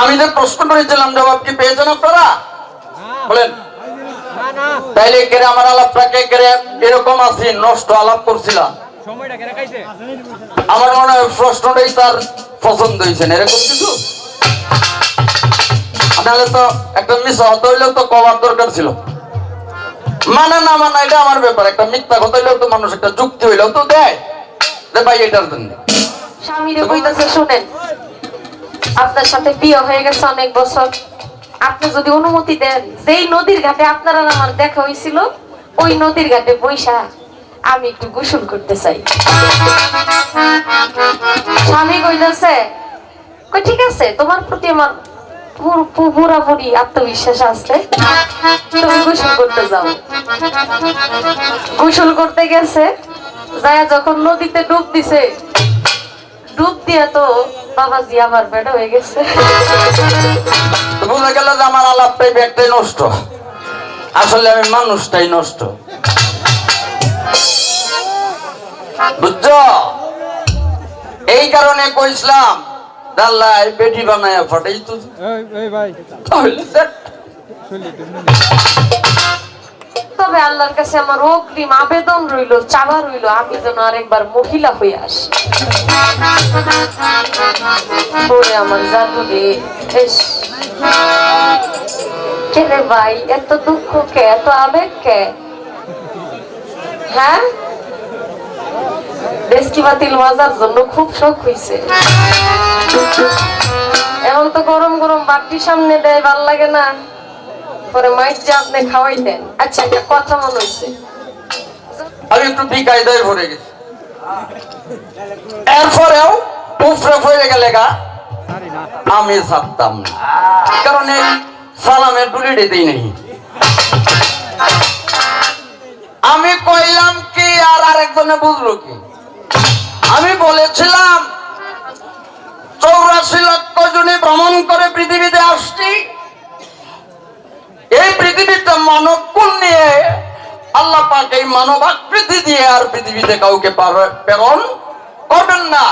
আমি যে প্রশ্ন করেছিলাম জবাব কি পেয়েছেন আপনারা? বলেন। তাইলে কেরে আমার আলাপটাকে কেরে এরকম আছি নষ্ট আলাপ করছিলাম। আমার মনে হয় প্রশ্নটাই তার পছন্দ হয়েছে এরকম কিছু? নাহলে তো একটা মিস হতে হইলেও তো কবার দরকার ছিল। মানে না মানা এটা আমার ব্যাপার। একটা মিথ্যা কথা হইলেও তো মানুষ একটা যুক্তি হইলেও তো দেয়। যে ভাই এটার জন্য। স্বামীরে কইতাছে শুনেন আপনার সাথে বিয়ে হয়ে গেছে অনেক বছর। আপনি যদি অনুমতি দেন, যেই নদীর ঘাটে আপনার আমার দেখা হয়েছিল, ওই নদীর ঘাটে বৈশা আমি একটু গোসল করতে চাই। স্বামী কইতাছে, কই, ঠিক আছে, তোমার প্রতি আমার পুর- পুরাপুরি আত্মবিশ্বাস আছে, তুমি গোসল করতে যাও। গোসল করতে গেছে, যায় যখন নদীতে ডুব দিছে ডুব দিয়া তো বাবাজি আমার বেড়া হয়ে গেছে। তো গেল যে আমার আলাপটাই ব্যাগটাই নষ্ট। আসলে আমি মানুষটাই নষ্ট। বুঝছ? এই কারণে কইছিলাম দাল্লাই বেটি বানায় ফাটাই তো তাহলে তবে আল্লাহর কাছে আমার অগ্রিম আবেদন রইল, চাওয়া রইল, আমি যেন আরেকবার মহিলা হয়ে আসি। ওরে আমার জাদু রে ভাই, এত দুঃখ কে, এত আবেগ কে? হ্যাঁ? বাতিল মাজার জন্য খুব শখ হইছে। এখন তো গরম গরম বাটির সামনে দেয়, ভালো লাগে না। পরে মাইক আপনি খাওয়াইতেন। আচ্ছা একটা কথা মনে আমি একটু বিকায়দায় ভরে গেছি। এরপরেও গেলে গা, আমি ছাড়তাম না। কারণ এই সালামের ডুলি দিতেই নেই। আমি কইলাম কি, আর আরেকজনে বুঝলো কি? আমি বলেছিলাম, চৌরাশি লক্ষ জনে ভ্রমণ করে পৃথিবীতে আসছি এই পৃথিবীতে মানব কুল নিয়ে? আল্লাহ পাক এই মানব আকৃতি দিয়ে আর পৃথিবীতে কাউকে প্রেরণ করবেন না।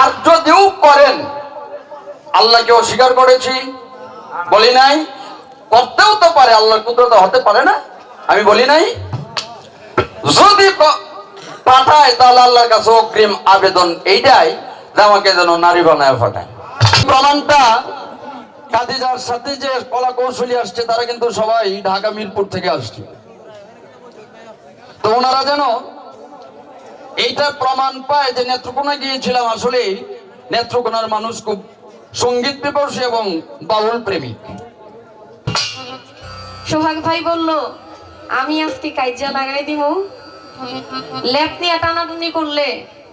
আর যদিও করেন, আল্লাহকে অস্বীকার করেছি, বলি নাই, করতেও তো পারে, আল্লাহর কুদরত হতে পারে না, আমি বলি নাই। যদি পাঠায়, তাহলে আল্লাহর কাছে অগ্রিম আবেদন এইটাই যে আমাকে যেন নারী বানায় পাঠায় প্রমাণটা কাদিজার সাথে যে কলা কৌশলী আসছে, তারা কিন্তু সবাই ঢাকা, মিরপুর থেকে আসছে। তো ওনারা যেন এইটা প্রমাণ পায় যে নেত্রকোনা গিয়েছিলাম আসলে নেত্রকোনার মানুষ খুব সংগীত পিপাসী এবং বাউল প্রেমিক। সোহাগ ভাই বলল, আমি আজকে কাইজা লাগাই দিব লেপ নিয়ে করলে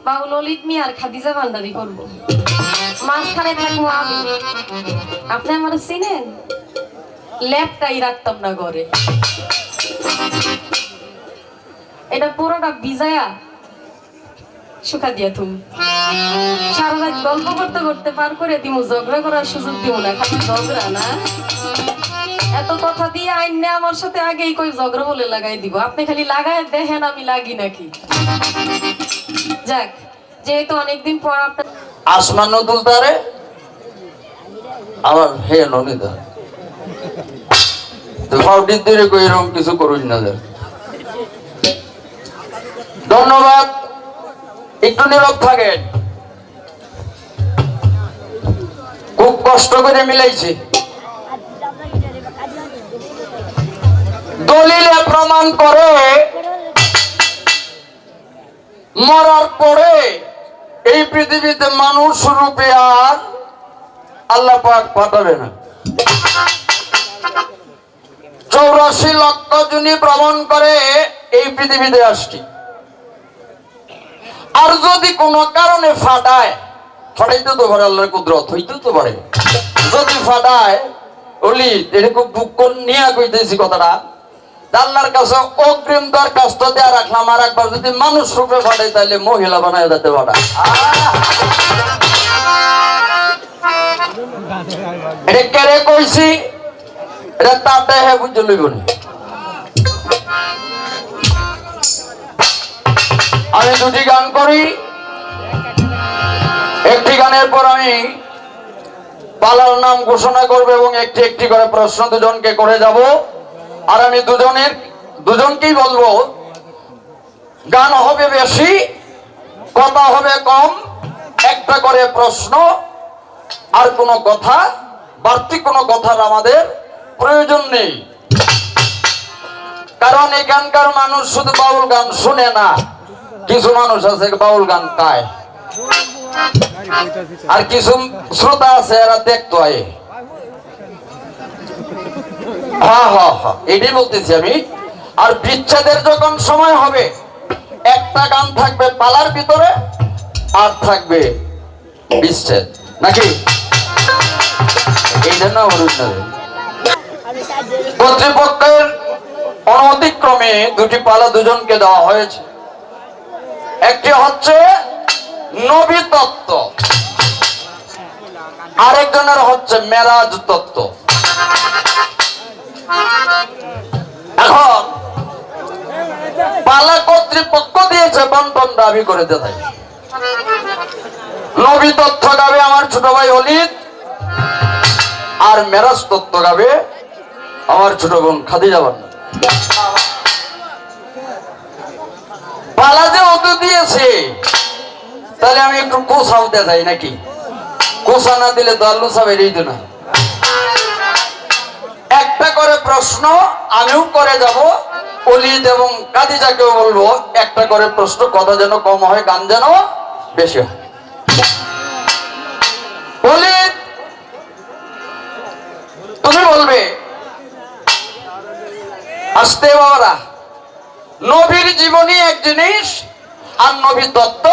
বাবু ললিত মিয়া আর খাদিজা ভান্ডারি মাঝখানে থাকব আমি। আপনি আমার চিনেন? রাখতাম না ঘরে। এটা পুরোটা বিজায়া। শুকা দিয়া তুমি। সারা রাত গল্প করতে করতে পার করে দিমু, ঝগড়া করার সুযোগ দিব না, খালি ঝগড়া না? এত কথা দিয়ে আইন নে আমার সাথে আগেই কই ঝগড়া বলে লাগাই দিব। আপনি খালি লাগায় দেখেন আমি লাগি নাকি। যাক, যেহেতু অনেকদিন পর আপনার আসমান নতুল তারে, আবার হে ননিদা তো ফাউটির দিকে কই এরকম কিছু করুন না যে। ধন্যবাদ। একটু নীরব থাকেন। খুব কষ্ট করে মিলাইছি। দলিলে প্রমাণ করে, মরার পরে এই পৃথিবীতে মানুষ রূপে আর আল্লাহ পাক পাঠাবে না। চৌরাশি লক্ষ জনই ভ্রমণ করে এই পৃথিবীতে আসছি। আর যদি কোনো কারণে ফাটায়, ফাটাইতে তো পারে আল্লাহর কুদরত হইতে তো পারে। যদি ফাটায় ওলি এটা খুব দুঃখ নিয়ে কইতেছি কথাটা। আল্লাহর কাছে অগ্রিম দরখাস্ত দেয়া রাখলাম, আর একবার যদি মানুষ রূপে ফাটাই তাহলে মহিলা বানায় দিতে পারা। আমি দুটি গান করি। একটি গানের পর আমি পালার নাম ঘোষণা করবে এবং একটি একটি করে প্রশ্ন দুজনকে করে যাব। আর আমি দুজনের, দুজনকেই বলব, গান হবে বেশি, কথা হবে কম, একটা করে প্রশ্ন, আর কোনো কথা, বাড়তি কোনো কথার আমাদের প্রয়োজন নেই। কারণ এখানকার মানুষ শুধু বাউল গান শুনে না, কিছু মানুষ আছে বাউল গান গায় আর কিছু শ্রোতা আছে এরা দেখতো আয়ে হ্যাঁ হ্যাঁ হ্যাঁ এটাই বলতেছি আমি। আর বিচ্ছেদের যখন সময় হবে, একটা গান থাকবে পালার ভিতরে, আর থাকবে বিচ্ছেদ। নাকি? কর্তৃপক্ষের অনতিক্রমে দুটি পালা দুজনকে দেওয়া হয়েছে। একটি হচ্ছে নবী তত্ত্ব, আরেকজনের হচ্ছে মেরাজ তত্ত্ব। এখন পালা কর্তৃপক্ষ দিয়েছে বন্টন দাবি করে দেয় নবী তত্ত্ব গাবে আমার ছোট ভাই আর মেরাজ গাবে আমার ছোট বোন খাদিজা বান্না পালা যে অত দিয়েছে, তাহলে আমি একটু কোসাউতে যাই নাকি? কোসা না দিলে তো আল্লু সাহেব এই না। প্রশ্ন, আমিও করে যাব। অলিদ এবং কাদিজাকেও বলব, একটা করে প্রশ্ন, কথা যেন কম হয়, গান যেন বেশি হয়। তুমি বলবে, আসতে বাবারা, নবীর জীবনী এক জিনিস, আর নবীর তত্ত্ব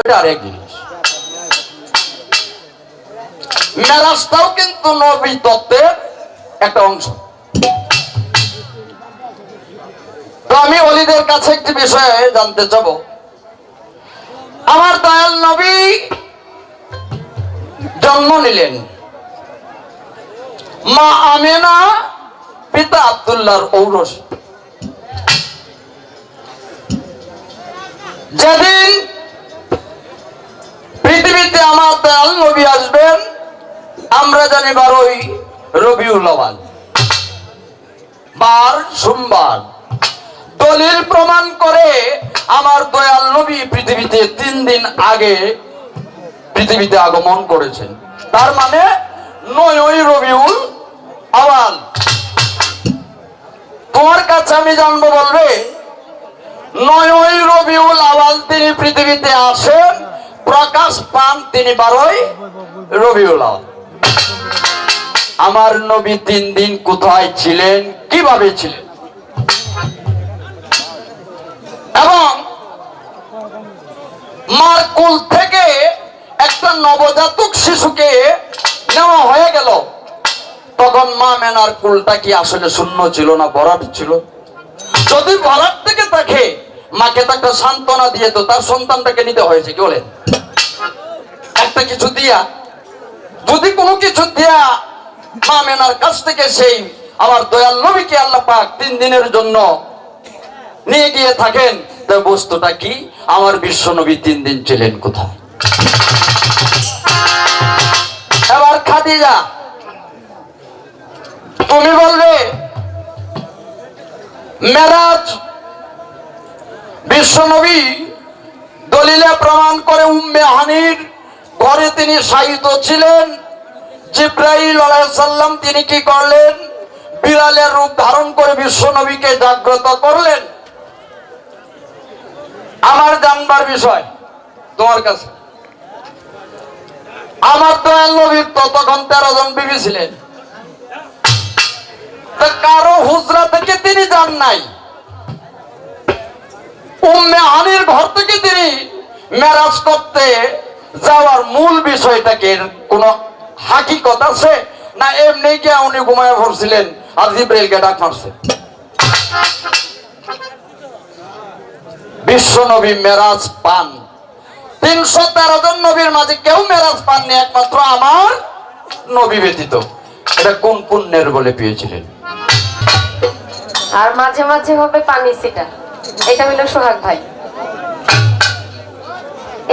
এটা আরেক জিনিস। মেরাজটাও কিন্তু নবী তত্ত্বের একটা অংশ। তো আমি অলিদের কাছে একটি বিষয়ে জানতে চাব। আমার দয়াল নবী জন্ম নিলেন। মা আমেনা, পিতা আব্দুল্লাহর ঔরস। যেদিন পৃথিবীতে আমার দয়াল নবী আসবেন, আমরা জানি বারোই রবিউল বার সোমবার। দলিল প্রমাণ করে আমার দয়াল নবী পৃথিবীতে তিন দিন আগে পৃথিবীতে আগমন করেছেন। তার মানে নয়ই রবিউল আওয়াল। তোমার কাছে আমি জানব বলবে নয়ই রবিউল আওয়াল তিনি পৃথিবীতে আসেন, প্রকাশ পান তিনি বারোই রবিউল আওয়াল। আমার নবী তিন দিন কোথায় ছিলেন, কীভাবে ছিলেন? এবং মার কুল থেকে একটা নবজাতক শিশুকে নেওয়া হয়ে গেল। তখন মা মেনার কুলটা কি আসলে শূন্য ছিল না ভরাট ছিল? যদি ভরাট থেকে তাকে মাকে তো একটা সান্ত্বনা দিয়ে তো তার সন্তানটাকে নিতে হয়েছে, কি বলেন? একটা কিছু দিয়া, যদি কোনো কিছু দিয়া মা মেনার কাছ থেকে সেই আমার দয়াল নবীকে আল্লাহ পাক তিন দিনের জন্য নিয়ে গিয়ে থাকেন, তো বস্তুটা কি? আমার বিশ্ব নবী তিন দিন ছিলেন কোথায়? এবার খাদিজা, তুমি বলবে, মেরাজ বিশ্ব নবী দলিলে প্রমাণ করে উম্মে হানির ঘরে তিনি সাহিত্য ছিলেন। জিব্রাইল আলাইসাল্লাম তিনি কি করলেন? বিড়ালের রূপ ধারণ করে বিশ্ব নবীকে জাগ্রত করলেন। আমার জানবার বিষয় তোমার কাছে। আমার দয়াল নবীর তো তখন তেরো জন বিবি ছিলেন। কারও হুজরা থেকে তিনি যান নাই। উম্মে হানির ঘর থেকে তিনি মেরাজ করতে যাওয়ার মূল বিষয়টাকে কোন হাকিকত আছে? না, এমনি গিয়ে উনি ঘুমায় পড়ছিলেন আর জিব্রাইলকে ডাক মারছে। বিশ্ব নবী মেরাজ পান। তিনশো তেরো জন নবীর মাঝে কেউ মেরাজ পাননি, একমাত্র আমার নবী ব্যতীত। এটা কোন পুণ্যের বলে পেয়েছিলেন? আর মাঝে মাঝে হবে পানি সিটা। এটা হলো সোহাগ ভাই।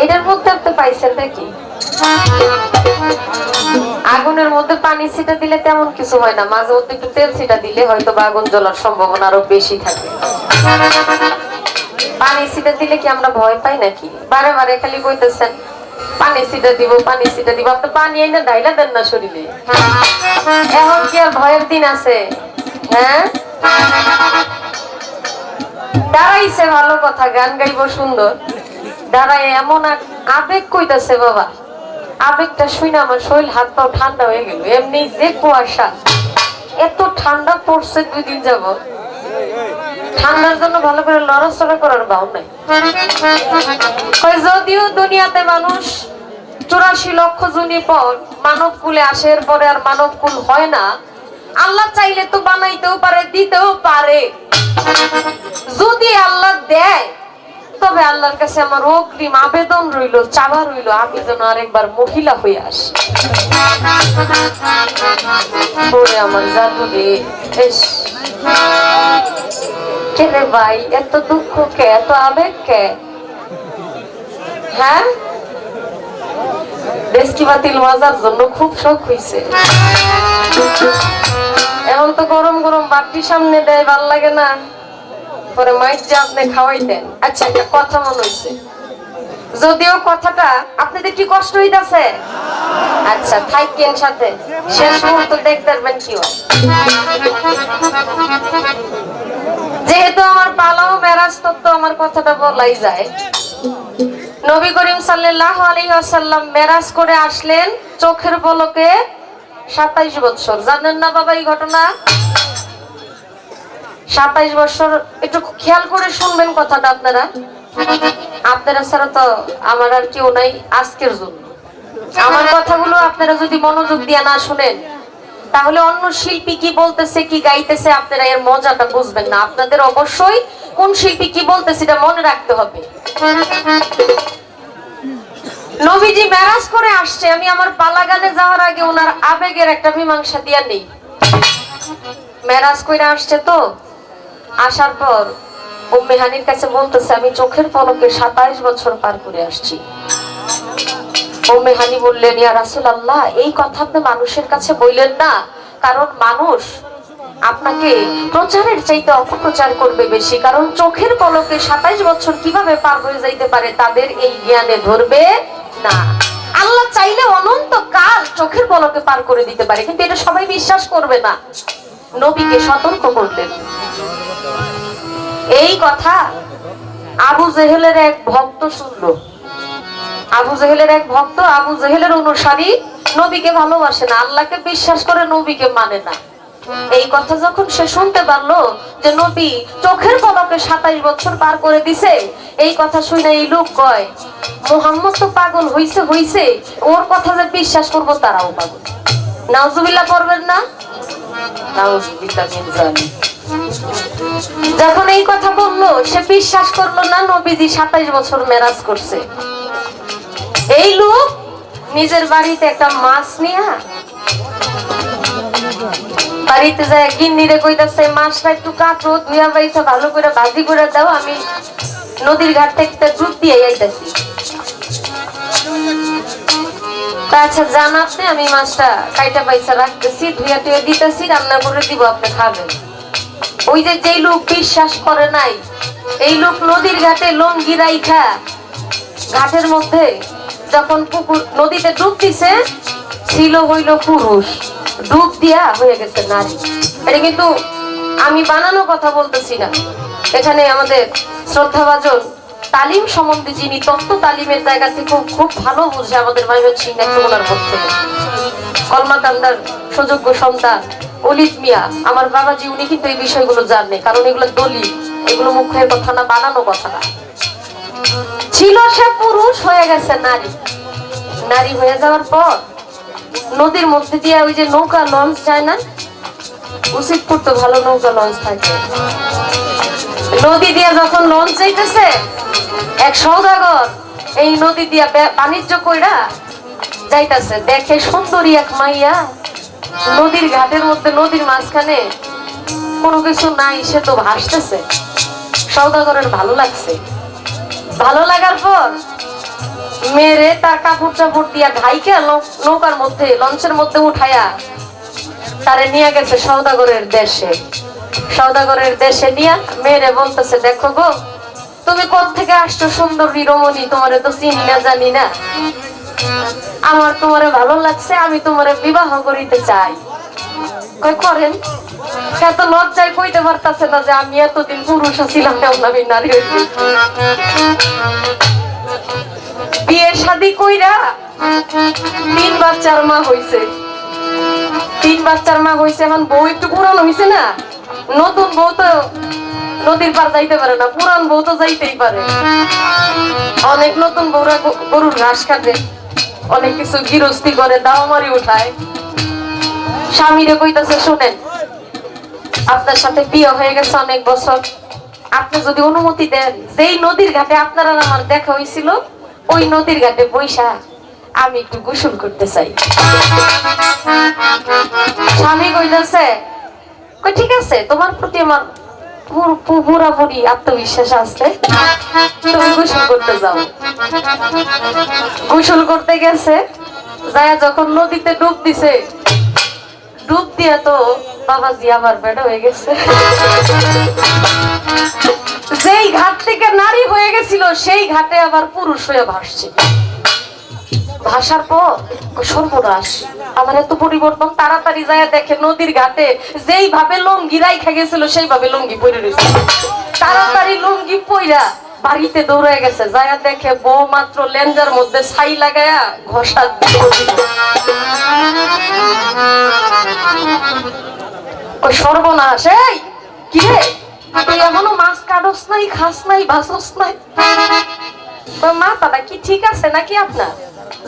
এটার মধ্যে আপনি পাইছেনটা কি আগুনের মধ্যে পানি ছিটা দিলে তেমন কিছু হয় না। মাঝে মধ্যে একটু তেল ছিটা দিলে হয়তো বা আগুন জ্বলার সম্ভাবনা আরও বেশি থাকে। পানি ছিটা দিলে কি আমরা ভয় পাই নাকি? বারে বারে খালি কইতেছেন, পানি ছিটা দিব, পানি ছিটা দিব। আপনি পানি এনে ঢাইলা দেন না শরীরে। এখন কি আর ভয়ের দিন আছে? হ্যাঁ? দাঁড়াইছে ভালো কথা, গান গাইব সুন্দর। দাঁড়ায় এমন এক আবেগ কইতাছে বাবা। আবেগটা শুনে আমার শরীর, হাত পাও ঠান্ডা হয়ে গেল। এমনি যে কুয়াশা, এত ঠান্ডা পড়ছে দুই দিন যাব ঠান্ডার জন্য ভালো করে লড়াচড়া করার বাউ নাই। যদিও দুনিয়াতে মানুষ চুরাশি লক্ষ জুনি পর মানব কুলে আসে পরে আর মানব কুল হয় না। আল্লাহ চাইলে তো বানাইতেও পারে, দিতেও পারে। যদি আল্লাহ দেয় তবে আল্লাহর কাছে আমার অগ্রিম আবেদন রইল, চাওয়া রইল, আমি যেন আরেকবার মহিলা হয়ে আসি। ওরে আমার জাদু রে, এস। ভাই, এত দুঃখ কে, এত আবেগ কে? হ্যাঁ? বাতিল মাজার জন্য খুব শখ হইছে। এখন তো গরম গরম বাটি সামনে দেয়, ভালো লাগে না। পরে মাইক যে আপনি খাওয়াই দেন আচ্ছা একটা কথা মনে হইছে। যদিও কথাটা আপনাদের কি কষ্ট হইতাছে? আচ্ছা থাকেন সাথে। শেষ মুহূর্ত দেখতে পারবেন কি যেহেতু আমার পালাও মেরাজ, তত্ত্ব আমার কথাটা বলাই যায়। নবী করিম সাল্লাল্লাহু আলাইহি ওয়াসাল্লাম মেরাজ করে আসলেন চোখের পলকে 27 বছর জানেন না বাবা এই ঘটনা? সাতাইশ বছর, একটু খেয়াল করে শুনবেন কথাটা আপনারা। আপনারা ছাড়া তো আমার আর কেউ নাই আজকের জন্য। আমার কথাগুলো আপনারা যদি মনোযোগ দিয়ে না শুনেন, তাহলে অন্য শিল্পী কি বলতেছে, কি গাইতেছে, আপনারা এর মজাটা বুঝবেন না। আপনাদের অবশ্যই কোন শিল্পী কি বলতেছে এটা মনে রাখতে হবে। নবীজি ম্যারাজ করে আসছে। আমি আমার পালাগানে যাওয়ার আগে ওনার আবেগের একটা মীমাংসা দিয়া নেই। ম্যারাজ করে আসছে তো। আসার পর ও মেহানির কাছে বলতেছে, আমি চোখের পলকে সাতাইশ বছর পার করে আসছি। ও মেহানি বললেন, ইয়া রাসুল আল্লাহ এই কথা আপনি মানুষের কাছে বললেন না। কারণ মানুষ আপনাকে প্রচারের চাইতে অপপ্রচার করবে বেশি। কারণ চোখের পলকে সাতাইশ বছর কীভাবে পার হয়ে যাইতে পারে তাদের এই জ্ঞানে ধরবে না। আল্লাহ চাইলে অনন্ত কাল চোখের পলকে পার করে দিতে পারে, কিন্তু এটা সবাই বিশ্বাস করবে না। নবীকে সতর্ক করলেন। এই কথা আবু জেহেলের এক ভক্ত শুনলো। আবু জেহেলের এক ভক্ত আবু জেহেলের অনুসারী নবীকে ভালোবাসে না, আল্লাহকে বিশ্বাস করে নবীকে মানে না। এই কথা যখন সে শুনতে পারল যে নবী চোখের পলকে সাতাইশ বছর পার করে দিছে, এই কথা শুনে এই লোক কয়, মোহাম্মদ তো পাগল হইছে হইছে, ওর কথা যে বিশ্বাস করব তারাও পাগল। নাউজুবিল্লাহ পড়বেন না? নাউজুবিল্লাহ মিন জালিক। যখন এই কথা বলল, সে বিশ্বাস করল না নবীজি সাতাইশ বছর মেরাজ করছে। এই লোক নিজের বাড়িতে একটা মাছ নিয়ে বাড়িতে যায় গিন্নিরে কইতাছে মাছটা একটু কাটো ধুয়া বাইসা ভালো করে ভাজি করে দাও, আমি নদীর ঘাট থেকে ডুব দিয়ে আইতাছি। আচ্ছা জানাতে আমি মাছটা কাইটা পয়সা রাখতেছি ধুয়া টুয়া দিতেছি, রান্না করে দিব, আপনি খাবেন। ওই যে যেই লোক বিশ্বাস করে নাই, এই লোক নদীর ঘাটে লঙ্গি রাইখা ঘাটের মধ্যে যখন পুকুর, নদীতে ডুব দিছে, ছিল হইল পুরুষ। ডুব দিয়া হয়ে গেছে নারী। এটা কিন্তু আমি বানানো কথা বলতেছি না। এখানে আমাদের শ্রদ্ধাভাজন তালিম সম্বন্ধে যিনি তত্ত্ব তালিমের জায়গা থেকে খুব ভালো বুঝে আমাদের মাইমের সিং ওনার পক্ষে কলমাকান্দার সুযোগ্য সন্তান। অলিত মিয়া, আমার বাবাজি, উনি কিন্তু এই বিষয়গুলো জানে, কারণ এগুলো দলিল, এগুলো মুখের কথা না, বানানো কথা না। ছিল সে পুরুষ, হয়ে গেছে নারী। নারী হয়ে যাওয়ার পর নদীর মধ্যে দিয়ে ওই যে নৌকা লঞ্চ যায় না? উচিতপুর তো ভালো নৌকা লঞ্চ থাকে। নদী দিয়ে যখন লঞ্চ যাইতেছে, এক সৌদাগর এই নদী দিয়া বাণিজ্য কইরা যাইতাছে, দেখে সুন্দরী এক মাইয়া নদীর ঘাটের মধ্যে, নদীর মাঝখানে কোনো কিছু নাই, সে তো ভাসতেছে। সৌদাগরের ভালো লাগছে। ভালো লাগার পর মেরে তার কাপড় চাপড় দিয়া ঘাইকে নৌকার মধ্যে, লঞ্চের মধ্যে উঠাইয়া তারে নিয়ে গেছে সৌদাগরের দেশে। সৌদাগরের দেশে নিয়া মেরে বলতেছে, দেখো গো, তুমি কোথ থেকে আসছো সুন্দরী রমণী? তোমারে তো চিনি না, জানি না। আমার তোমারে ভালো লাগছে, আমি তোমারে বিবাহ করিতে চাই। করেন? সে তো লজ্জায় কইতে পারতাছে না যে আমি এতদিন পুরুষ ছিলাম এখন আমি নারী বিয়ে শাদি কইরা তিন মা হইছে। তিন বাচ্চার মা হইছে, এখন বউ একটু পুরানো হইছে না? নতুন বউ তো নদীর পার যাইতে পারে না, পুরান বউ তো যাইতেই পারে। অনেক নতুন বউরা গরুর ঘাস কাটে। অনেক কিছু গিরস্তি করে, দাও মারি উঠায়। স্বামীরে কইতাছে, শুনেন, আপনার সাথে বিয়ে হয়ে গেছে অনেক বছর। আপনি যদি অনুমতি দেন, যেই নদীর ঘাটে আপনার আমার দেখা হয়েছিল ওই নদীর ঘাটে বৈশা আমি একটু গোসল করতে চাই। স্বামী কইতাছে, কই, ঠিক আছে, তোমার প্রতি আমার পুরাপুরি আত্মবিশ্বাস আছে। তুমি গোসল করতে যাও। গোসল করতে গেছে, যায় যখন নদীতে ডুব দিছে, ডুব দিয়া তো বাবাজি আমার বেড়া হয়ে গেছে। যেই ঘাট থেকে নারী হয়ে গেছিল, সেই ঘাটে আবার পুরুষ হয়ে ভাসছে। ভাসার পর সর্বনাশ। আমার এত পরিবর্তন তাড়াতাড়ি যায় দেখে নদীর ঘাটে যেই ভাবে লুঙ্গি রাইখা গেছিল সেই ভাবে লুঙ্গি পরে রয়েছে তাড়াতাড়ি লুঙ্গি পইরা বাড়িতে দৌড়ে গেছে যায়া দেখে বউ মাত্র লেঞ্জার মধ্যে ছাই লাগায়া ঘষা ওই সর্বনাশ, এই কি রে? তুই এখনও মাছ কাটস নাই, খাস নাই ভাসস নাই? তোর মাথাটা কি ঠিক আছে নাকি আপনার?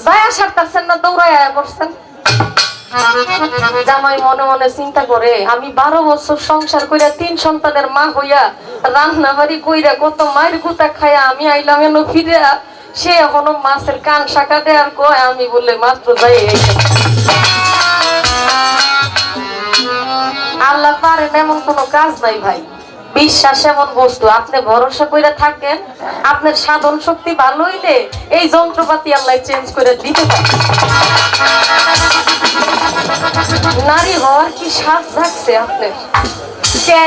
যায় আসার পারছেন না দৌড়ায় পড়ছেন জামাই মনে মনে চিন্তা করে, আমি বারো বছর সংসার কইরা তিন সন্তানের মা হইয়া রান্না বাড়ি কইরা কত মায়ের গুতা খায়া আমি আইলাম এনো ফিরে সে এখনও মাছের কান শাখা দেয়ার কয়, আমি বললে মাত্র যাই এই আল্লাহ পারেন এমন কোনো কাজ নাই ভাই। বিশ্বাস এমন বস্তু, আপনি ভরসা করে থাকেন, আপনার সাধন শক্তি ভালো হইলে এই যন্ত্রপাতি আল্লাহ চেঞ্জ করে দিতে পারে নারী হওয়ার কি স্বাদ থাকছে আপনার? কে,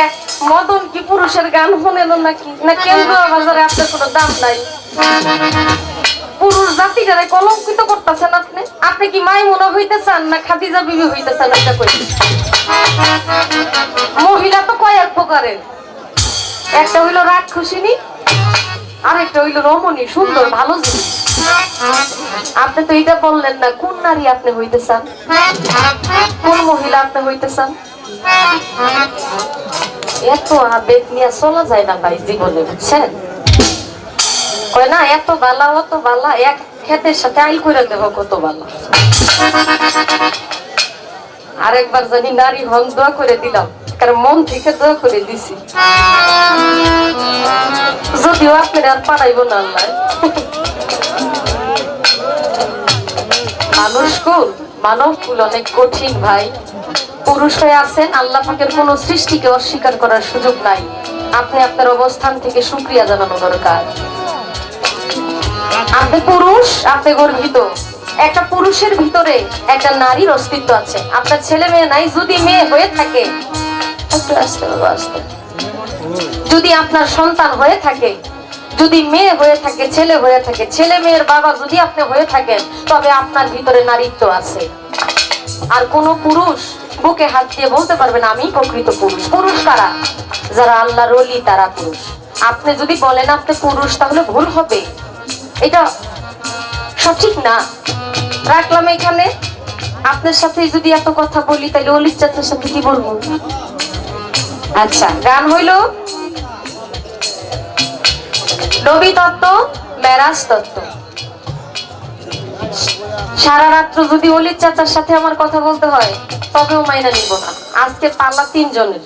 মদন কি পুরুষের গান শুনেন নাকি? না কেন্দ্র বাজারে আপনার কোনো দাম নাই? পুরুষ জাতিটারে কলঙ্কিত করতেছেন আপনি? আপনি কি মাইমুনা হইতে চান না খাদিজা বিবি হইতে চান এটা কই? মহিলা তো কয়েক প্রকারের। একটা হইল রাক্ষসিনী আরেকটা হইল রমণী, সুন্দর, ভালো জিনিস। আপনি তো এটা বললেন না, কোন নারী আপনি হইতে চান কোন মহিলা আপনি হইতে চান এত আবেগ নিয়ে চলা যায় না ভাই জীবনে, বুঝছেন? কয় না, এত বালা, অত বালা, এক ক্ষেতের সাথে আইল করে দেব কত বালা। আরেকবার জানি নারী দোয়া করে দিলাম। কারণ মন থেকে দোয়া করে দিছি যদিও আপনার আর পারাইব না আল্লাহ মানুষ কুল মানব কুল অনেক কঠিন ভাই পুরুষ হয়ে আছেন আল্লাহ পাকের কোন সৃষ্টিকে অস্বীকার করার সুযোগ নাই। আপনি আপনার অবস্থান থেকে সুক্রিয়া জানানো দরকার। আপনি পুরুষ, আপনি গর্বিত একটা পুরুষের ভিতরে একটা নারীর অস্তিত্ব আছে। আপনার ছেলে মেয়ে নাই, যদি মেয়ে হয়ে থাকে যদি আপনার সন্তান হয়ে থাকে, যদি মেয়ে হয়ে থাকে, ছেলে হয়ে থাকে, ছেলে মেয়ের বাবা যদি আপনি হয়ে থাকেন, তবে আপনার ভিতরে নারীত্ব আছে। আর কোন পুরুষ বুকে হাত দিয়ে বলতে পারবেন আমি প্রকৃত পুরুষ। পুরুষ কারা? যারা আল্লাহর অলি তারা পুরুষ। আপনি যদি বলেন আপনি পুরুষ, তাহলে ভুল হবে। এটা সঠিক না। রাখলাম এখানে। আপনার সাথে যদি এত কথা বলি, তাহলে অলির সাথে কি বলব? আচ্ছা গান হইল? নবী তত্ত্ব, মেরাজ তত্ত্ব। সারা রাত্র যদি অলির চাচার সাথে আমার কথা বলতে হয়, তবেও মাইনা নিব না। আজকে পাল্লা তিনজনের।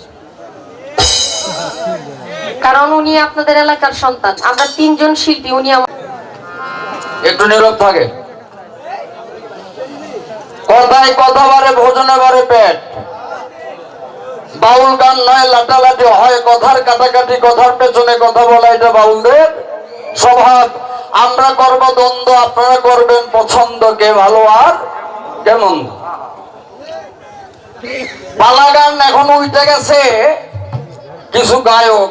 কারণ উনি আপনাদের এলাকার সন্তান। আমরা তিনজন শিল্পী, উনি আমার একটু নীরব থাকে। কথায় কথা বারে ভোজনে বারে পেট। বাউল গান নয়, লাটালাটি হয়, কথার কাটাকাটি, কথার পেছনে কথা বলা, এটা বাউলদের স্বভাব। আমরা করব দ্বন্দ্ব, আপনারা করবেন পছন্দ কে ভালো আর কেমন? পালা গান এখন উঠে গেছে কিছু গায়ক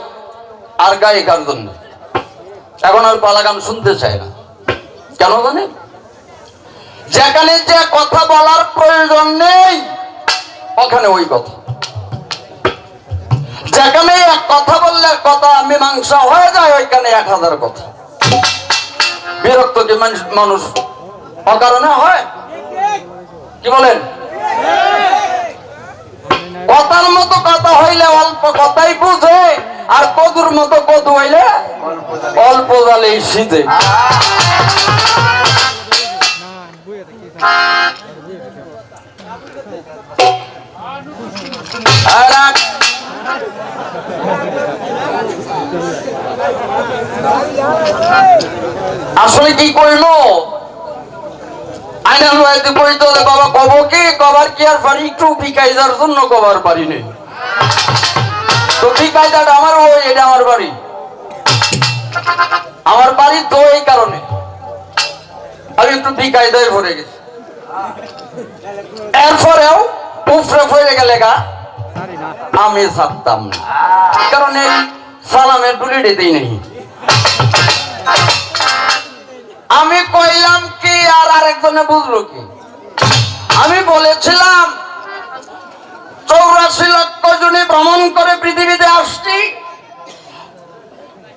আর গায়িকার জন্য। এখন আর পালা গান শুনতে চায় না। কেন জানেন যেখানে যে কথা বলার প্রয়োজন নেই, ওখানে ওই কথা। যেখানে এক কথা বললে কথা, মীমাংসা হয়ে যায়, ওইখানে এক হাজার কথা। বিরক্ত কি মানুষ- অকারণে হয়? কি বলেন? কথার মতো কথা হইলে অল্প কথাই বুঝে, আর কদুর মতো কদু হইলে অল্প জালেই শীতে আর আসলে কি কইলো আইনা লইতে কইতো বাবা কব কি? কবার কি আর পারি? একটু বিকাইজার জন্য কবার পারি নেই তো বিকাইজাটা আমার ওই এটা আমার বাড়ি। আমার বাড়ি তো এই কারণে। আমি একটু বিকাইদায় ভরে গেছি। এরপরেও উফরে ফেরে গেলে গা, আমি ছাড়তাম না। কারণ এই সালামের ডুলি দিতেই নেই আমি কইলাম কি আর আরেকজনে বুঝলো কি? আমি বলেছিলাম, চৌরাশি লক্ষ জনে ভ্রমণ করে পৃথিবীতে আসছি।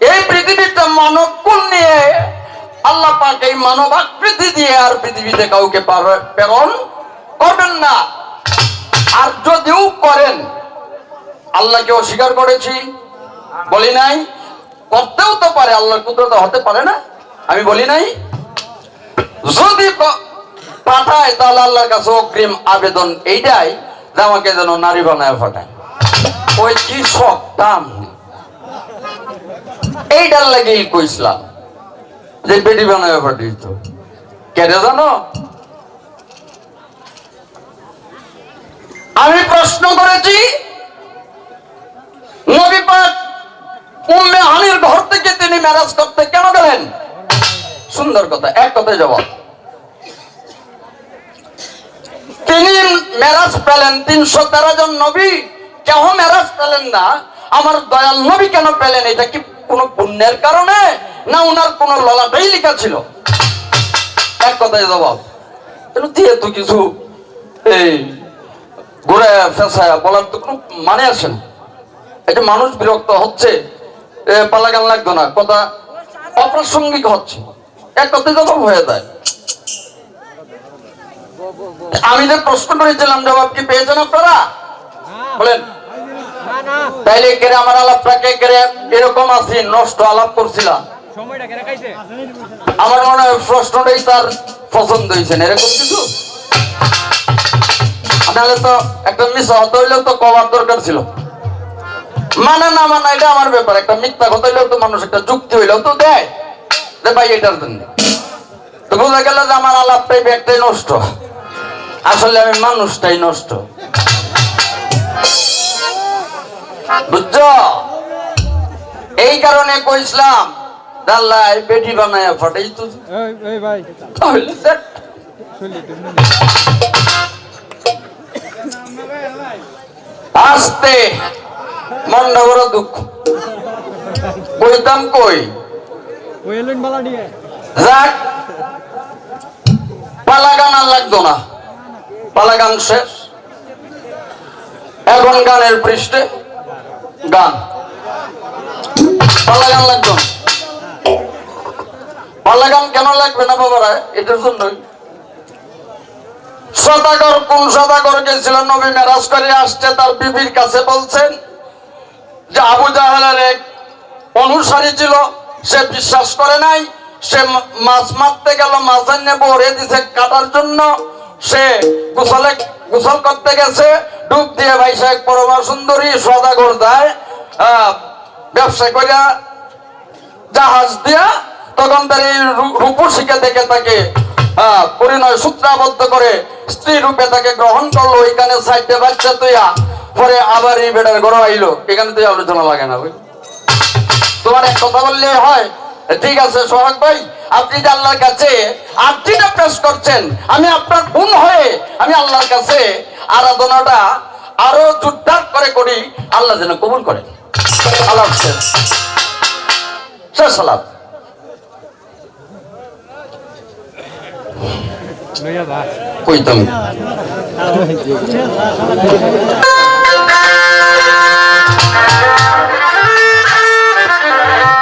এই পৃথিবীতে মানবকুল নিয়ে আল্লাহ পাক এই মানব আকৃতি দিয়ে আর পৃথিবীতে কাউকে পার- প্রেরণ করবেন না। আর যদিও করেন, আল্লাহকে অস্বীকার করেছি। বলি নাই? করতেও তো পারে, আল্লাহর কুদরত হতে পারে না। আমি বলি নাই? যদি পাঠায়, তাহলে আল্লাহর কাছে অগ্রিম আবেদন এইটাই যে আমাকে যেন নারী বানায় পাঠায়। ওই কি শখ, দাম? এইটার লাগেই কইছিলাম যে বেটি বানায় পাঠিয়েছ কেটে জানো? আমি প্রশ্ন করেছি, নবী পাক উম্মে হানির ঘর থেকে তিনি ম্যারেজ করতে কেন গেলেন? সুন্দর কথা, এক কথায় জবাব। তিনি মেরাজ পেলেন তিনশো তেরো জন নবী। কেহ মেরাজ পেলেন না? আমার দয়াল নবী কেন পেলেন? এটা কি কোনো পুণ্যের কারণে? না ওনার কোন ললাটাই লেখা ছিল? এক কথায় জবাব। যেহেতু কিছু এই ঘুরে ফেসায় বলার তো কোনো মানে আসে না। এটা মানুষ বিরক্ত হচ্ছে। পালাগান লাগতো না কথা অপ্রাসঙ্গিক হচ্ছে। এক কথায় জবাব হয়ে যায়। আমি যে প্রশ্ন করেছিলাম জবাব কি পেয়েছেন আপনারা? বলেন। তাইলে কেড়ে আমার আলাপটাকে কেড়ে এরকম আছি নষ্ট আলাপ করছিলাম। আমার মনে হয় প্রশ্নটাই তার পছন্দ হয়েছে না, এরকম কিছু? তাহলে তো একটা মিস হতে হইলেও তো কবার দরকার ছিল। মানে না মানে এটা আমার ব্যাপার একটা মিথ্যা কথা হইলেও তো মানুষ একটা যুক্তি হইলেও তো দেয় যে ভাই এটার জন্য। তো বোঝা গেল যে আমার আলাপটাই ব্যাগটাই নষ্ট। আসলে আমি মানুষটাই নষ্ট। বুঝছ? এই কারণে কইছিলাম আল্লাহ বেটি বানায় ফাটাই তো। আসতে। মনটা বড় দুঃখ। কইতাম কই? যাক পালা গান আর লাগতো না। পালা গান শেষ। এখন গানের পৃষ্ঠে গান। পালা গান লাগতো পালা গান কেন লাগবে না বাবারা? এটার জন্যই। সদাগর কোন সদাগর গেছিল? নবী মেরাজ করে আসছে তার বিবির কাছে বলছেন যে আবু জাহালের এক অনুসারী ছিল, সে বিশ্বাস করে নাই, সে মাছ মারতে গেল, মাছ এনে ভরে দিছে কাটার জন্য। সে গোসলে গোসল করতে গেছে, ডুব দিয়ে ভাইসা এক পরমা সুন্দরী সদাগর দেয় ব্যবসা করিয়া জাহাজ দিয়া তখন তার এই রূ- রূপসীকে দেখে তাকে পরিণয় সূত্রাবদ্ধ করে স্ত্রী রূপে তাকে গ্রহণ করল এখানে সাইডে বাচ্চা তুইয়া। পরে আবার এই বেটার গড় আইলো। এখানে তুই আলোচনা লাগে না? তোমার এক কথা বললে হয়, ঠিক আছে, সোহাগ ভাই, আপনি যে আল্লাহর কাছে আর্জিটা পেশ করছেন, আমি আপনার গুণ হয়ে আমি আল্লাহর কাছে আরাধনাটা আরও জোরদার করে করি, আল্লাহ যেন কবুল করেন আল্লাহ Não ia dar. Então. Não.